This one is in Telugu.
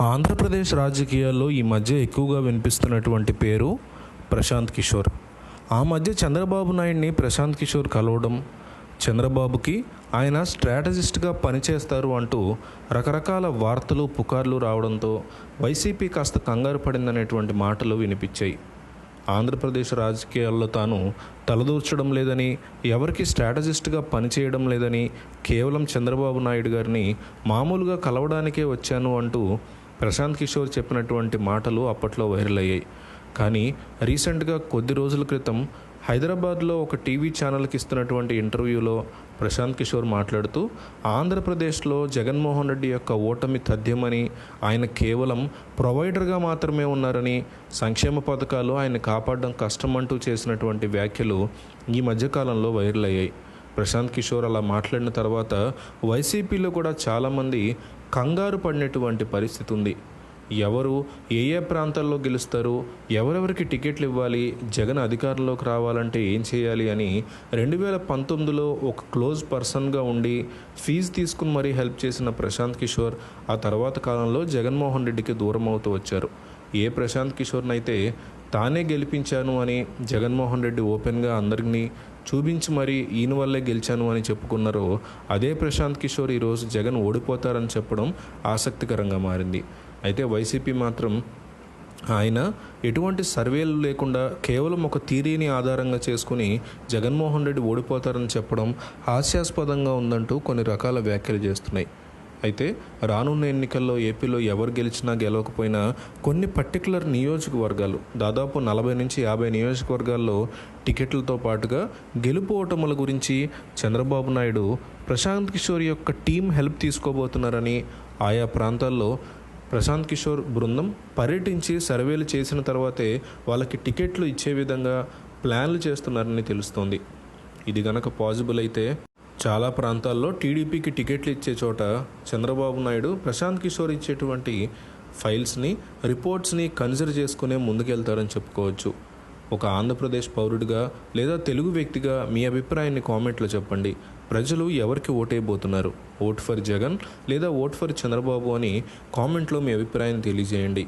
ఆంధ్రప్రదేశ్ రాజకీయాల్లో ఈ మధ్య ఎక్కువగా వినిపిస్తున్నటువంటి పేరు ప్రశాంత్ కిషోర్. ఆ మధ్య చంద్రబాబు నాయుడిని ప్రశాంత్ కిషోర్ కలవడం చంద్రబాబుకి ఆయన స్ట్రాటజిస్ట్గా పనిచేస్తారు అంటూ రకరకాల వార్తలు పుకార్లు రావడంతో వైసీపీ కాస్త కంగారు పడిందనేటువంటి మాటలు వినిపించాయి. ఆంధ్రప్రదేశ్ రాజకీయాల్లో తాను తలదూర్చడం లేదని ఎవరికి స్ట్రాటజిస్ట్గా పనిచేయడం లేదని కేవలం చంద్రబాబు నాయుడు గారిని మామూలుగా కలవడానికే వచ్చాను అంటూ ప్రశాంత్ కిషోర్ చెప్పినటువంటి మాటలు అప్పట్లో వైరల్ అయ్యాయి. కానీ రీసెంట్గా కొద్ది రోజుల క్రితం హైదరాబాద్లో ఒక టీవీ ఛానల్కి ఇస్తున్నటువంటి ఇంటర్వ్యూలో ప్రశాంత్ కిషోర్ మాట్లాడుతూ ఆంధ్రప్రదేశ్లో జగన్మోహన్ రెడ్డి యొక్క ఓటమి తథ్యమని ఆయన కేవలం ప్రొవైడర్గా మాత్రమే ఉన్నారని సంక్షేమ పథకాలు ఆయన కాపాడడం కష్టమంటూ చేసినటువంటి వ్యాఖ్యలు ఈ మధ్యకాలంలో వైరల్ అయ్యాయి. ప్రశాంత్ కిషోర్ అలా మాట్లాడిన తర్వాత వైసీపీలో కూడా చాలామంది కంగారు పడినటువంటి పరిస్థితి ఉంది. ఎవరు ఏ ఏ ప్రాంతాల్లో గెలుస్తారు ఎవరెవరికి టికెట్లు ఇవ్వాలి జగన్ అధికారంలోకి రావాలంటే ఏం చేయాలి అని రెండు వేల పంతొమ్మిదిలో ఒక క్లోజ్ పర్సన్గా ఉండి ఫీజు తీసుకుని మరీ హెల్ప్ చేసిన ప్రశాంత్ కిషోర్ ఆ తర్వాత కాలంలో జగన్మోహన్ రెడ్డికి దూరం అవుతూ వచ్చారు. ఏ ప్రశాంత్ కిషోర్నైతే తానే గెలిపించాను అని జగన్మోహన్ రెడ్డి ఓపెన్గా అందరినీ చూపించి మరీ ఈయన వల్లే గెలిచాను అని చెప్పుకున్నారో అదే ప్రశాంత్ కిషోర్ ఈరోజు జగన్ ఓడిపోతారని చెప్పడం ఆసక్తికరంగా మారింది. అయితే వైసీపీ మాత్రం ఆయన ఎటువంటి సర్వేలు లేకుండా కేవలం ఒక థీరీని ఆధారంగా చేసుకుని జగన్మోహన్ రెడ్డి ఓడిపోతారని చెప్పడం హాస్యాస్పదంగా ఉందంటూ కొన్ని రకాల వ్యాఖ్యలు చేస్తున్నాయి. అయితే రానున్న ఎన్నికల్లో ఏపీలో ఎవరు గెలిచినా గెలవకపోయినా కొన్ని పర్టికులర్ నియోజకవర్గాలు దాదాపు నలభై నుంచి యాభై నియోజకవర్గాల్లో టికెట్లతో పాటుగా గెలుపు ఓటముల గురించి చంద్రబాబు నాయుడు ప్రశాంత్ కిషోర్ యొక్క టీం హెల్ప్ తీసుకోబోతున్నారని ఆయా ప్రాంతాల్లో ప్రశాంత్ కిషోర్ బృందం పర్యటించి సర్వేలు చేసిన తర్వాతే వాళ్ళకి టికెట్లు ఇచ్చే విధంగా ప్లాన్లు చేస్తున్నారని తెలుస్తోంది. ఇది గనక పాసిబుల్ అయితే చాలా ప్రాంతాల్లో టీడీపీకి టికెట్లు ఇచ్చే చోట చంద్రబాబు నాయుడు ప్రశాంత్ కిషోర్ ఇచ్చేటువంటి ఫైల్స్ని రిపోర్ట్స్ని కన్సిడర్ చేసుకునే ముందుకెళ్తారని చెప్పుకోవచ్చు. ఒక ఆంధ్రప్రదేశ్ పౌరుడిగా లేదా తెలుగు వ్యక్తిగా మీ అభిప్రాయాన్ని కామెంట్లో చెప్పండి. ప్రజలు ఎవరికి ఓటేయబోతున్నారు? ఓట్ ఫర్ జగన్ లేదా ఓట్ ఫర్ చంద్రబాబు అని కామెంట్లో మీ అభిప్రాయాన్ని తెలియజేయండి.